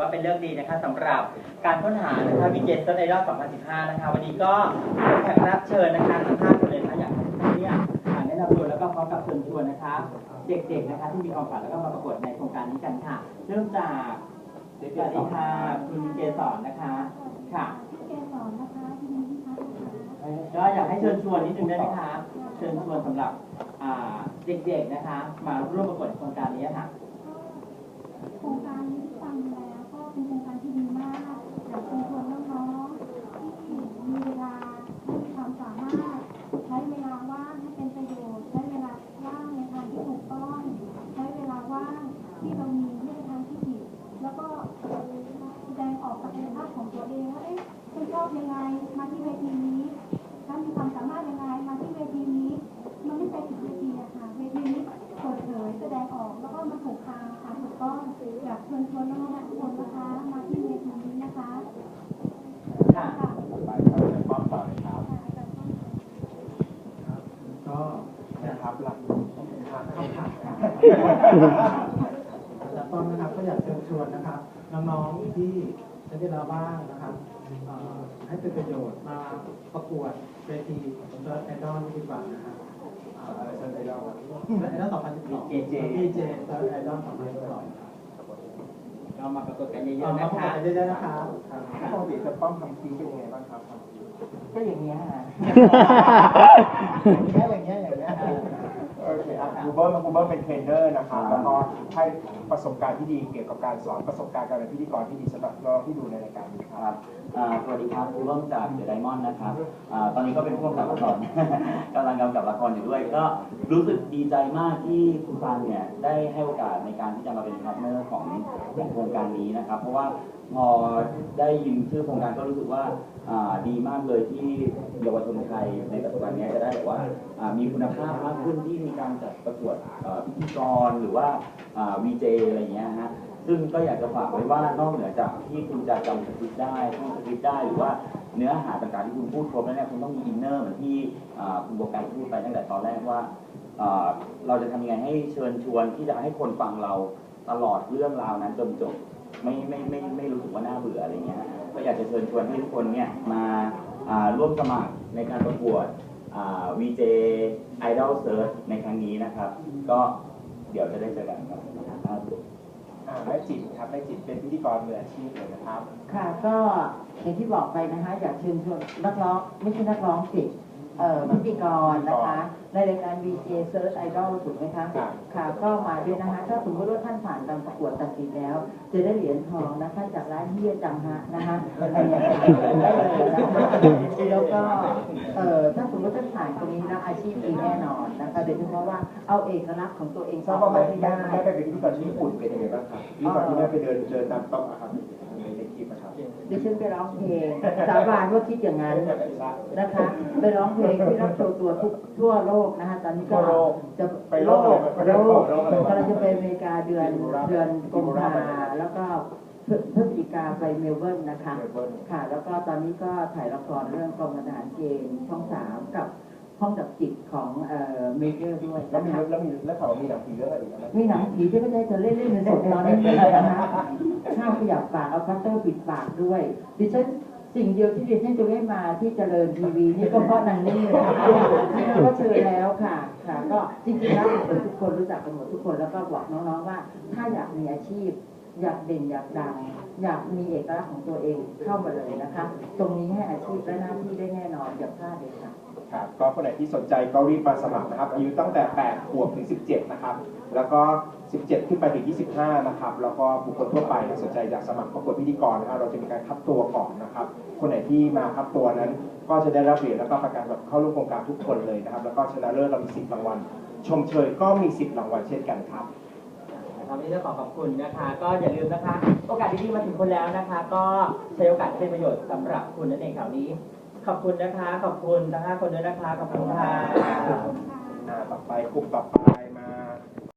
ว่าเป็นเรื่องดีนะคะสำหรับการค้นหานะคะวิจิตรในรอบ 2015 นะคะ วันนี้ก็แขกรับเชิญนะคะทั้งห้าคนเลยนะคะอยากให้ทุกท่านเนี่ยอ่าแนะนำตัวแล้วก็พร้อมกับเชิญชวนนะคะ เด็กๆนะคะที่มีความฝันแล้วก็มาประกวดในโครงการนี้กันค่ะ เริ่มจากสวัสดีค่ะคุณเกศรนะคะค่ะเกสรนะคะที่นี่ที่พักนะคะก็อยากให้เชิญชวนนิดนึงได้ไหมคะเชิญชวนสำหรับอ่าเด็กๆนะคะ มาร่วมประกวดโครงการนี้ค่ะก็โครงการนี้ฟังแล้วก็ เป็นโครงการที่ดีมากอยากเชิญชวนน้องๆที่มีเวลาและมีความสามารถใช้เวลาว่างให้เป็นประโยชน์ใช้เวลาว่างในทางที่ถูกต้อง ใช้เวลาว่างที่เรามีไม่ในทางที่ผิดแล้วก็แสดงออกศักยภาพของตัวเองว่าเอ๊ะคุณชอบยังไงมาที่เวทีนี้ถ้ามีความสามารถยังไงมาที่เวทีนี้ มันไม่เป็นอีกเวทีอะค่ะ เวทีนี้เปิดเผยแสดงออกแล้วก็มาถูกทางค่ะถูกต้องอยากเชิญชวนน้องๆทุกคนนะคะ มาที่เวทีนี้นะคะ ค่ะ ค่ะ ไปครับจะป้อมต่อเลยครับ ก็ นะครับหลักทางเข้าผ่านครับ จากต้นนะครับก็อยากเชิญชวนนะครับ น้องๆที่ใช้เวลาว่างนะครับเอ่อให้เป็นประโยชน์มาประกวดเวทีเซิร์ชไอดอลดีกว่านะครับอะไรเชิญไอดอลครับไอดอล2012 PJ PJ เซิร์ชไอดอล2012ก็มาประกวดกันเยเอาอะๆมานะประกวคะดกันเยอะๆนะครับปกติจะป้อมทำคิ้วเป็นยังไงบ้างครับก็อย่างนี้ยค่ะอย่างเงี้ยอย่างเงี้ยอย่างเงี้ยโอเคอะครูเบิ้มครูเบิ้มเป็นเทรนเนอร์นะครับแล้วก็ให้ประสบการณ์ที่ดีเกี่ยวกับการสอนประสบการณ์การเป็นพิธีกรที่ดีสำหรับน้องที่ดูในรายการนี้คครับรับอ่าสวัสดีครับครูร่มจากเดอะไดมอนด์นะครับตอนนี้ก็เป็นผู้กำกับละครกำลังกำกับละครอยู่ด้วย ก็รู้สึกดีใจมากที่คุณฟางเนี่ยได้ให้โอกาสในการที่จะมาเป็นพาร์ทเนอร์ของของโครงการนี้นะครับ เพราะว่าพอได้ยินชื่อโครงการก็รู้สึกว่าดีมากเลยที่เยาวชนไทยในปัจจุบันนี้จะได้แบบว่ามีคุณภาพมากขึ้นที่มีการจัดประกวดพิธีกรหรือว่าวีเจอะไรอย่างเงี้ยฮะ ซึ่งก็อยากจะฝากไว้ว่านอกเหนือจากที่คุณจะจำสคริปต์ได้ท่องสคริปต์ได้หรือว่าเนื้อหาต่างๆที่คุณพูดครบแล้วเนี่ยคุณต้องมีอินเนอร์เหมือนที่คุณโบกันพูดไปตั้งแต่ตอนแรกว่าเราจะทำยังไงให้เชิญชวนที่จะให้คนฟังเราตลอดเรื่องราวนั้นจนจบไม่ไม่ไม่ไม่รู้สึกว่าน่าเบื่ออะไรเงี้ยก็อยากจะเชิญชวนให้ทุกคนเนี่ยมาร่วมสมัครในการประกวดอ่า VJ Idol Search ในครั้งนี้นะครับ ก็เดี๋ยวจะได้เจอกันครับ อ่าแม่จิ๋มครับแม่จิ๋มเป็นพิธีกรมืออาชีพเลยนะครับ ค่ะก็อย่างที่บอกไปนะคะอยากเชิญชวนนักร้องไม่ใช่นักร้องสิเอ่อพิธีกรนะคะในรายการ VJ Search Idol ถูกไหมคะครับ ค่ะก็มาด้วยนะคะถ้าสมมติว่าท่านผ่านการประกวดตัดสินแล้ว จะได้เหรียญทองนะคะจากร้านเฮียจังฮะนะคะอะไรอย่างเงี้ยได้เลยนะคะแล้วก็เอ่อถ้าสมมติท่านผ่านตรงนี้นะอาชีพดีแน่นอนนะคะโดยเฉพาะว่าเอาเอกลักษณ์ของตัวเองทราบออว่ากแม่มาให้แม่ได้แม่ไปเป็นพิธีกรที่ญี่ปุ่นเป็นยังไงบ้าง ครับพิธีกรที่แม่ไปเดินเดินตามโต๊ะอะครับในในคลิปอะครับดิฉันไปร้องเพลงสาบานว่าคิดอย่างนั้นนะคะไปร้องเพลงที่รับโชว์ตัวทุกทั่วโลกนะคะตอนนี้ก็ทั่วโลกจะไปโลกอะไรโลกโลกอะไรกำลังจะไปอเมริกาเดือนที่บุรีรัมย์เดือนกุมภาที่บุรีรัมย์แล้วก็พฤพฤศจิกาไปเมลเบิร์นนะคะเมลเบิร์นค่ะ แล้วก็ตอนนี้ก็ถ่ายละครเรื่องกองทหารเกณฑ์ช่องสามกับ ห้องดับจิตของเอ่อเมเจอร์ด้วยแล้วนะมีคะแล้วมีแล้วเขามีหนังผีเรื่องอะไรอีกไหมมีหนังผีที่ไม่ใช่เธอเล่นเล่นเป็นสดตอนนี้เลยนะคะข้าวขยับปากเอาคัตเตอร์ปิดปากด้วยดิฉันสิ่งเดียวที่ดิฉันจะได้มาที่เจริญทีวีนี่ก็เพราะนางนี่เลยนะคะนี่เราก็เชิญแล้วค่ะ ค่ะ ก็จริงๆแล้วทุกคนรู้จักกันหมดทุกคนแล้วก็บอกน้องๆว่า ถ้าอยากมีอาชีพ อยากเด่นอยากดังอยากมีเอกลักษณ์ของตัวเองเข้ามาเลยนะคะ ตรงนี้ให้อาชีพและหน้าที่ได้แน่นอนอย่าพลาดเลยค่ะครับก็คนไหนที่สนใจก็รีบมาสมัครนะครับอายุตั้งแต่ 8 ขวบถึง 17 นะครับ แล้วก็ 17 ขึ้นไปถึง 25 นะครับ แล้วก็บุคคลทั่วไปที่สนใจอยากสมัครประกวดพิธีกรนะครับเราจะมีการคัดตัวก่อนนะครับ คนไหนที่มาคัดตัวนั้น ก็จะได้รับเหรียญแล้วก็ประกาศแบบเข้าร่วมโครงการทุกคนเลยนะครับ แล้วก็ชนะเลิศเรามี10รางวัลชมเชยก็มี 10 รางวัลเช่นกันครับ วันนี้ต้องขอขอบคุณนะคะ ก็อย่าลืมนะคะ โอกาสดีๆมาถึงคุณแล้วนะคะ ก็ใช้โอกาสให้เป็นประโยชน์สำหรับคุณนั่นเองคราวนี้ ขอบคุณนะคะ ขอบคุณทั้งห้าคนด้วยนะคะ ขอบคุณค่ะอ่าต่อไปกลุ่มต่อไป